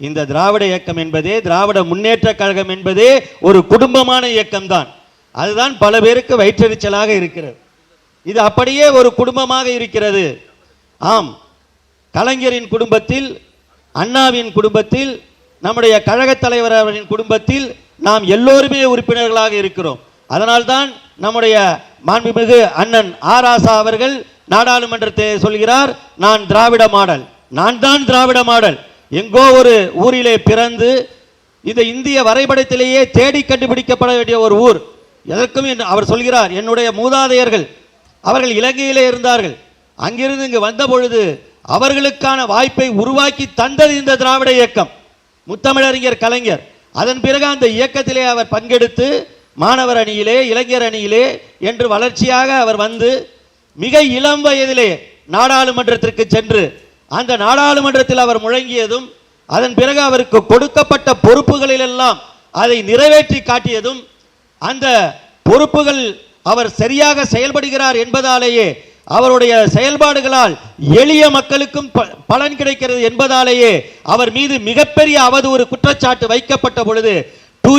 இந்த திராவிட இயக்கம் என்பதே திராவிட முன்னேற்ற கழகம் என்பதே ஒரு குடும்பமான இயக்கம்தான். அதுதான் பல பேருக்கு வயிற்றெரிச்சலாக இருக்கிறது. இது அப்படியே ஒரு குடும்பமாக இருக்கிறது. ஆம் கலைஞரின் குடும்பத்தில் அண்ணாவின் குடும்பத்தில் நம்முடைய கழகத் தலைவர் அவரின் குடும்பத்தில் நாம் எல்லோருமே உறுப்பினர்களாக இருக்கிறோம். அதனால்தான் நம்முடைய மாண்புமிகு அண்ணன் ஆராசா அவர்கள் நாடாளுமன்றத்தை சொல்கிறார் நான் திராவிட மாடல். நான் தான் திராவிட மாடல். எங்கோ ஒரு ஊரிலே பிறந்து இந்த இந்திய வரைபடத்திலேயே தேடி கண்டுபிடிக்கப்பட வேண்டிய ஒரு ஊர். எதற்கும் அவர் சொல்கிறார் என்னுடைய மூதாதையர்கள் அவர்கள் இலங்கையிலே இருந்தார்கள். அங்கிருந்து இங்கு வந்த பொழுது அவர்களுக்கான வாய்ப்பை உருவாக்கி தந்தது இந்த திராவிட இயக்கம். முத்தமிழறிஞர் கலைஞர். அதன் பிறகு அந்த இயக்கத்திலே அவர் பங்கெடுத்து மாணவர் அணியிலே இளைஞர் அணியிலே என்று வளர்ச்சியாக அவர் வந்து மிக இளம் வயதிலே நாடாளுமன்றத்திற்கு சென்று அந்த நாடாளுமன்றத்தில் அவர் முழங்கியதும் அதன் பிறகு அவருக்கு கொடுக்கப்பட்ட பொறுப்புகளிலெல்லாம் அதை நிறைவேற்றி காட்டியதும் அந்த பொறுப்புகள் அவர் சரியாக செயல்படுகிறார் என்பதாலேயே அவருடைய செயல்பாடுகளால் எளிய மக்களுக்கும் பலன் கிடைக்கிறது என்பதாலேயே அவர் மீது மிகப்பெரிய அவதூறு குற்றச்சாட்டு வைக்கப்பட்ட பொழுது டூ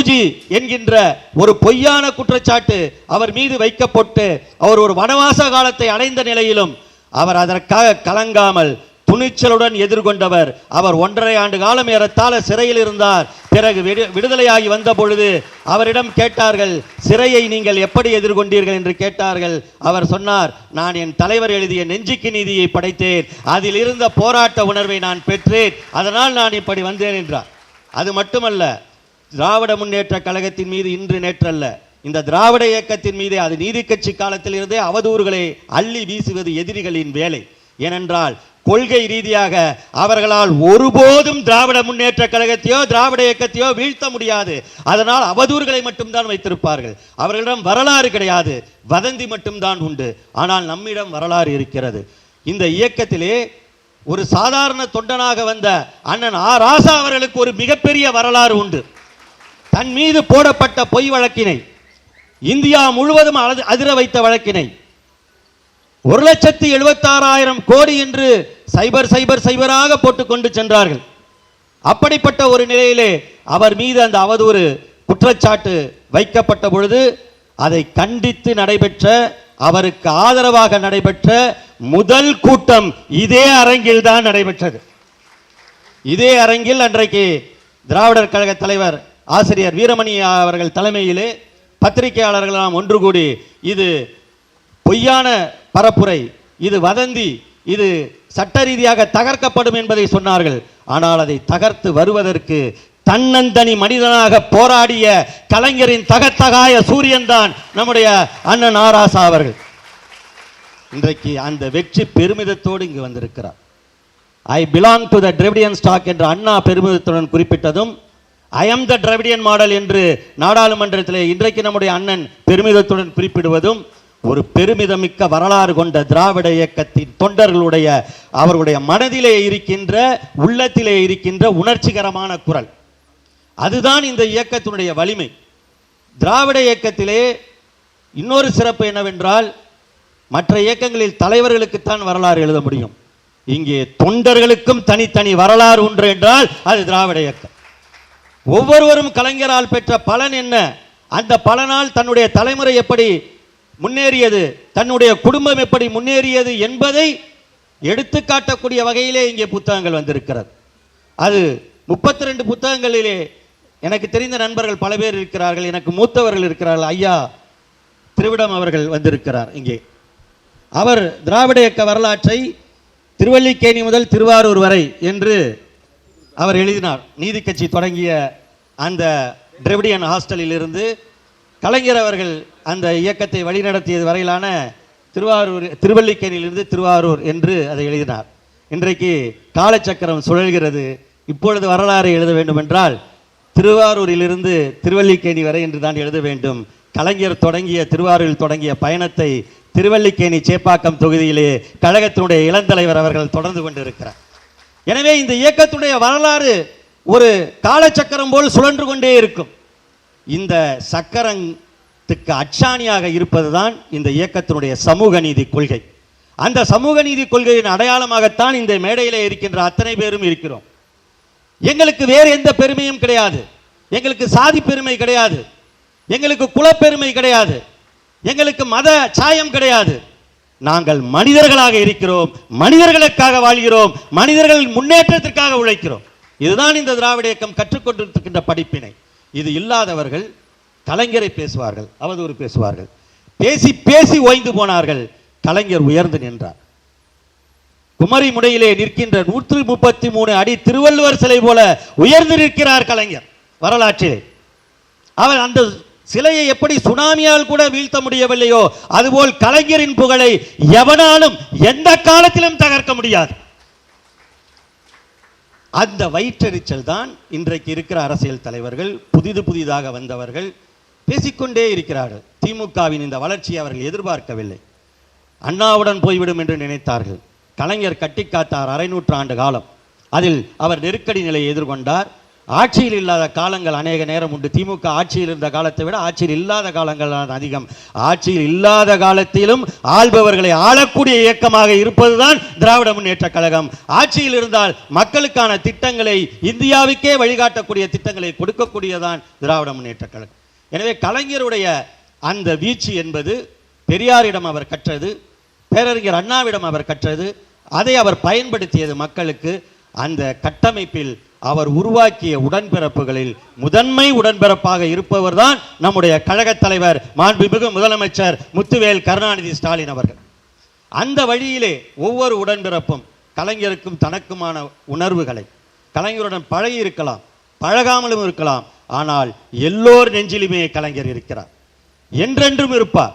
என்கின்ற ஒரு பொய்யான குற்றச்சாட்டு அவர் மீது வைக்கப்பட்டு அவர் ஒரு வனவாச காலத்தை அடைந்த நிலையிலும் அவர் அதற்காக கலங்காமல் துணிச்சலுடன் எதிர்கொண்டவர். அவர் ஒன்றரை ஆண்டு காலம் ஏறத்தாழ சிறையில் இருந்தார். பிறகு விடு- விடுதலையாகி வந்த பொழுது அவரிடம் கேட்டார்கள் சிறையை நீங்கள் எப்படி எதிர்கொண்டீர்கள்? என்று கேட்டார்கள். அவர் சொன்னார் நான் என் தலைவர் எழுதிய நெஞ்சுக்கு நீதியை படைத்தேன். அதில் இருந்த போராட்ட உணர்வை நான் பெற்றேன். அதனால் நான் இப்படி வந்தேன் என்றார். அது மட்டுமல்ல திராவிட முன்னேற்ற கழகத்தின் மீது இன்று நேற்றல்ல. இந்த திராவிட இயக்கத்தின் மீது அது நீதி கட்சி காலத்திலிருந்தே அவதூறுகளை அள்ளி வீசுவது எதிரிகளின் வேலை. ஏனென்றால் கொள்கை ரீதியாக அவர்களால் ஒருபோதும் திராவிட முன்னேற்ற கழகத்தையோ திராவிட இயக்கத்தையோ வீழ்த்த முடியாது. அதனால் அவதூறுகளை மட்டும்தான் வைத்திருப்பார்கள். அவர்களிடம் வரலாறு கிடையாது. வதந்தி மட்டும்தான் உண்டு. ஆனால் நம்மிடம் வரலாறு இருக்கிறது. இந்த இயக்கத்திலே ஒரு சாதாரண தொண்டனாக வந்த அண்ணன் ஆ. ராசா அவர்களுக்கு ஒரு மிகப்பெரிய வரலாறு உண்டு. தன் மீது போடப்பட்ட பொய் வழக்கினை இந்தியா முழுவதும் அதிர வைத்த வழக்கினை ஒரு லட்சத்தி எழுபத்தாறாயிரம் கோடி என்று சைபர் சைபர் சைபராக போட்டு கொண்டு சென்றார்கள். அப்படிப்பட்ட ஒரு நிலையிலே அவர் மீது அந்த அவதூறு குற்றச்சாட்டு வைக்கப்பட்ட பொழுது அதை கண்டித்து நடைபெற்ற அவருக்கு ஆதரவாக நடைபெற்ற முதல் கூட்டம் இதே அரங்கில் தான் நடைபெற்றது. இதே அரங்கில் அன்றைக்கு திராவிடர் கழக தலைவர் ஆசிரியர் வீரமணி அவர்கள் தலைமையிலே பத்திரிகையாளர்கள் நாம் ஒன்று கூடி இது பொய்யான பரப்புரை. இது வதந்தி. இது சட்ட ரீதியாக தகர்க்கப்படும் என்பதை சொன்னார்கள். ஆனால் அதை தகர்த்து வருவதற்கு தன்னந்தனி மனிதனாக போராடிய கலைஞரின் தகத்தகாய சூரியன் தான் நம்முடைய அண்ணன் ஆராசா அவர்கள். இன்றைக்கு அந்த வெற்றி பெருமிதத்தோடு இங்கு வந்திருக்கிறார். I belong to the Dravidian stock என்று அண்ணா பெருமிதத்துடன் குறிப்பிட்டதும் I am the Dravidian model என்று நாடாளுமன்றத்திலே இன்றைக்கு நம்முடைய அண்ணன் பெருமிதத்துடன் குறிப்பிடுவதும் ஒரு பெருமிதமிக்க வரலாறு கொண்ட திராவிட இயக்கத்தின் தொண்டர்களுடைய அவர்களுடைய மனதிலே இருக்கின்ற உள்ளத்திலே இருக்கின்ற உணர்ச்சிகரமான குரல். அதுதான் இந்த இயக்கத்தினுடைய வலிமை. திராவிட இயக்கத்திலே இன்னொரு சிறப்பு என்னவென்றால் மற்ற இயக்கங்களில் தலைவர்களுக்குத்தான் வரலாறு எழுத முடியும். இங்கே தொண்டர்களுக்கும் தனித்தனி வரலாறு உண்டு என்றால் அது திராவிட இயக்கம். ஒவ்வொருவரும் கலைஞரால் பெற்ற பலன் என்ன? அந்த பலனால் தன்னுடைய தலைமுறை எப்படி முன்னேறியது. தன்னுடைய குடும்பம் எப்படி முன்னேறியது என்பதை எடுத்துக்காட்டக்கூடிய வகையிலே இங்கே புத்தகங்கள் வந்திருக்கிறது. அது முப்பத்தி ரெண்டு புத்தகங்களிலே எனக்கு தெரிந்த நண்பர்கள் பல பேர் இருக்கிறார்கள் எனக்கு மூத்தவர்கள் இருக்கிறார்கள். ஐயா திருவிடம் அவர்கள் வந்திருக்கிறார் இங்கே. அவர் திராவிட இயக்க வரலாற்றை திருவல்லிக்கேணி முதல் திருவாரூர் வரை என்று அவர் எழுதினார். நீதி கட்சி தொடங்கிய அந்த டிரெவிடியன் ஹாஸ்டலில் இருந்து கலைஞர் அவர்கள் அந்த இயக்கத்தை வழிநடத்தியது வரையிலான திருவாரூர் திருவல்லிக்கேணியிலிருந்து திருவாரூர் என்று அதை எழுதினார். இன்றைக்கு காலச்சக்கரம் சுழல்கிறது. இப்பொழுது வரலாறு எழுத வேண்டும் என்றால் திருவாரூரிலிருந்து திருவல்லிக்கேணி வரை என்று தான் எழுத வேண்டும். கலைஞர் தொடங்கிய திருவாரூரில் தொடங்கிய பயணத்தை திருவல்லிக்கேணி சேப்பாக்கம் தொகுதியிலே கழகத்தினுடைய இளந்தலைவர் அவர்கள் தொடர்ந்து கொண்டிருக்கிறார். எனவே இந்த இயக்கத்துடைய வரலாறு ஒரு காலச்சக்கரம் போல் சுழன்று கொண்டே இருக்கும். இந்த சக்கரத்துக்கு அச்சாணியாக இருப்பதுதான் இந்த இயக்கத்தினுடைய சமூக நீதி கொள்கை. அந்த சமூக நீதி கொள்கையின் அடையாளமாகத்தான் இந்த மேடையில் இருக்கின்ற அத்தனை பேரும் இருக்கிறோம். எங்களுக்கு வேறு எந்த பெருமையும் கிடையாது. எங்களுக்கு சாதி பெருமை கிடையாது. எங்களுக்கு குலப்பெருமை கிடையாது. எங்களுக்கு மத சாயம் கிடையாது. நாங்கள் மனிதர்களாக இருக்கிறோம். மனிதர்களுக்காக வாழ்கிறோம். மனிதர்கள் முன்னேற்றத்திற்காக உழைக்கிறோம். இதுதான் இந்த திராவிட இயக்கம் கற்றுக்கொண்டிருக்கின்ற படிப்பினை. இது இல்லாதவர்கள் கலைஞரை பேசுவார்கள் அவதூறு பேசுவார்கள். பேசி பேசி ஓய்ந்து போனார்கள் கலைஞர் உயர்ந்து நின்றார். குமரி முனையிலே நிற்கின்ற நூற்றி முப்பத்தி மூணு அடி திருவள்ளுவர் சிலை போல உயர்ந்து நிற்கிறார் கலைஞர் வரலாற்றிலே. அவர் அந்த சிலையை எப்படி சுனாமியால் கூட வீழ்த்த முடியவில்லையோ அதுபோல் கலைஞரின் புகழை எவனாலும் எந்த காலத்திலும் தகர்க்க முடியாது. அந்த வயிற்றெரிச்சல் தான் இன்றைக்கு இருக்கிற அரசியல் தலைவர்கள் புதிது புதிதாக வந்தவர்கள் பேசிக்கொண்டே இருக்கிறார்கள். திமுகவின் இந்த வளர்ச்சியை அவர்கள் எதிர்பார்க்கவில்லை. அண்ணாவுடன் போய்விடும் என்று நினைத்தார்கள். கலைஞர் கட்டி காத்தார் அரை நூற்றாண்டு காலம். அதில் அவர் நெருக்கடி நிலையை எதிர்கொண்டார். ஆட்சியில் இல்லாத காலங்கள் அநேக நேரம் உண்டு. திமுக ஆட்சியில் இருந்த காலத்தை விட ஆட்சியில் இல்லாத காலங்கள் அதிகம். ஆட்சியில் இல்லாத காலத்திலும் ஆள்பவர்களை ஆளக்கூடிய இயக்கமாக இருப்பதுதான் திராவிட முன்னேற்ற கழகம். ஆட்சியில் இருந்தால் மக்களுக்கான திட்டங்களை இந்தியாவுக்கே வழிகாட்டக்கூடிய திட்டங்களை கொடுக்கக்கூடியதான் திராவிட முன்னேற்ற கழகம். எனவே கலைஞருடைய அந்த வீச்சு என்பது பெரியாரிடம் அவர் கற்றது பேரறிஞர் அண்ணாவிடம் அவர் கற்றது அதை அவர் பயன்படுத்தியது மக்களுக்கு அந்த கட்டமைப்பில் அவர் உருவாக்கிய உடன்பிறப்புகளில் முதன்மை உடன்பிறப்பாக இருப்பவர்தான் நம்முடைய கழகத் தலைவர் மாண்புமிகு முதலமைச்சர் முத்துவேல் கருணாநிதி ஸ்டாலின் அவர்கள். அந்த வழியிலே ஒவ்வொரு உடன்பிறப்பும் கலைஞருக்கும் தனக்குமான உணர்வுகளை கலைஞருடன் பழகி இருக்கலாம் பழகாமலும் இருக்கலாம் ஆனால் எல்லோர் நெஞ்சிலுமே கலைஞர் இருக்கிறார். என்றென்றும் இருப்பார்.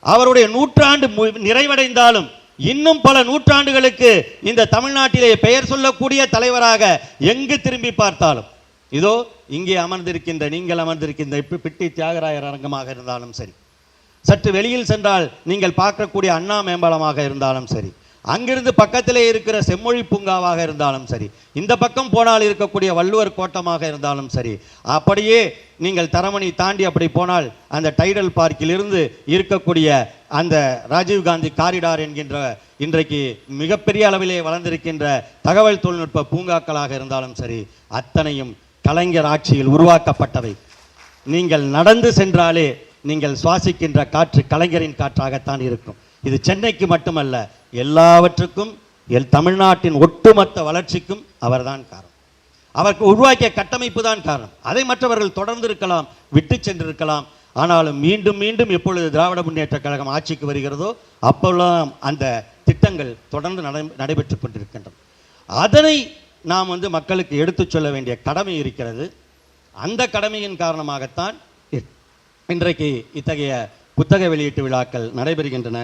அவருடைய நூற்றாண்டு மு- நிறைவடைந்தாலும் இன்னும் பல நூற்றாண்டுகளுக்கு இந்த தமிழ்நாட்டிலே பெயர் சொல்லக்கூடிய தலைவராக எங்கு திரும்பி பார்த்தாலும்? இதோ இங்கே அமர்ந்திருக்கின்ற நீங்கள் அமர்ந்திருக்கின்ற இப்ப பிட்டி தியாகராயர் அரங்கமாக இருந்தாலும் சரி. சற்று வெளியில் சென்றால் நீங்கள் பார்க்கக்கூடிய அண்ணா மேம்பாலமாக இருந்தாலும் சரி. அங்கிருந்து பக்கத்திலே இருக்கிற செம்மொழி பூங்காவாக இருந்தாலும் சரி இந்த பக்கம் போனால் இருக்கக்கூடிய வள்ளுவர் கோட்டமாக இருந்தாலும் சரி அப்படியே நீங்கள் தரமணி தாண்டி அப்படி போனால் அந்த டைடல் பார்க்கிலிருந்து இருக்கக்கூடிய அந்த ராஜீவ்காந்தி காரிடார் என்கின்ற இன்றைக்கு மிகப்பெரிய அளவிலே வளர்ந்திருக்கின்ற தகவல் தொழில்நுட்ப பூங்காக்களாக இருந்தாலும் சரி அத்தனையும் கலைஞர் ஆட்சியில் உருவாக்கப்பட்டவை. நீங்கள் நடந்து சென்றாலே நீங்கள் சுவாசிக்கின்ற காற்று கலைஞரின் காற்றாகத்தான் இருக்கும். இது சென்னைக்கு மட்டுமல்ல எல்லாவற்றுக்கும் எல் தமிழ்நாட்டின் ஒட்டுமொத்த வளர்ச்சிக்கும் அவர்தான் காரணம். அவருக்கு உருவாக்கிய கட்டமைப்பு தான் காரணம். அதை மற்றவர்கள் தொடர்ந்து இருக்கலாம் விட்டு சென்றிருக்கலாம். ஆனாலும் மீண்டும் மீண்டும் எப்பொழுது திராவிட முன்னேற்ற கழகம் ஆட்சிக்கு வருகிறதோ அப்பெல்லாம் அந்த திட்டங்கள் தொடர்ந்து நடை நடைபெற்று கொண்டிருக்கின்றன. அதனை நாம் வந்து மக்களுக்கு எடுத்துச் சொல்ல வேண்டிய கடமை இருக்கிறது. அந்த கடமையின் காரணமாகத்தான் இன்றைக்கு இத்தகைய புத்தக வெளியீட்டு விழாக்கள் நடைபெறுகின்றன.